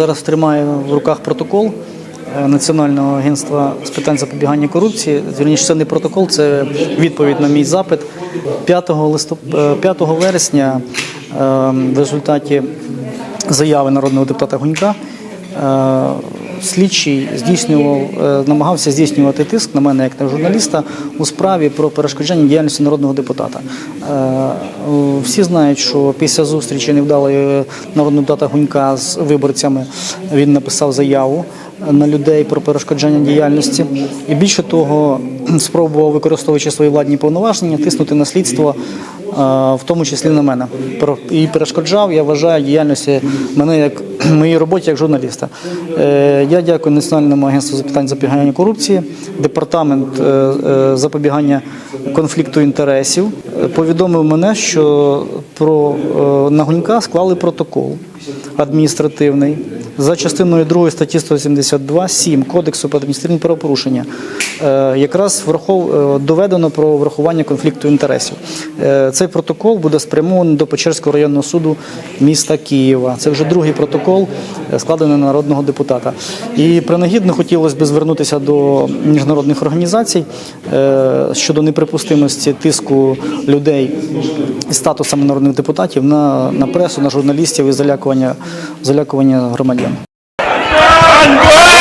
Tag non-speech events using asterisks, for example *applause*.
Зараз тримаю в руках протокол е, Національного агентства з питань запобігання корупції. Звірніше, це не протокол, це відповідь на мій запит. 5, листоп... е, 5 вересня е, в результаті заяви народного депутата Гунька е, слідчий здійснював, е, намагався здійснювати тиск на мене як на журналіста у справі про перешкоджання діяльності народного депутата. Е, Всі знають, що після зустрічі невдалої народного депутата Гунька з виборцями він написав заяву на людей про перешкоджання діяльності. І більше того, *clears throat* спробував, використовуючи свої владні повноваження, тиснути на слідство, е, в тому числі на мене. І перешкоджав, я вважаю, діяльності мене як *clears throat* моїй роботі як журналіста. Е, Я дякую Національному агентству з питань запобігання корупції, департамент е, е, запобігання конфлікту інтересів повідомив мене, що про нагонька склали протокол адміністративний за частиною 2 статті 172 7 Кодексу про адміністративні правопорушення. Е, Якраз врахов, е, доведено про врахування конфлікту інтересів. Е, Цей протокол буде спрямований до Печерського районного суду міста Києва. Це вже другий протокол, складений на народного депутата. І принагідно хотілося б звернутися до міжнародних організацій щодо неприпустимості тиску людей із статусами народних депутатів на, на пресу, на журналістів і залякування, залякування громадян. Ганьба!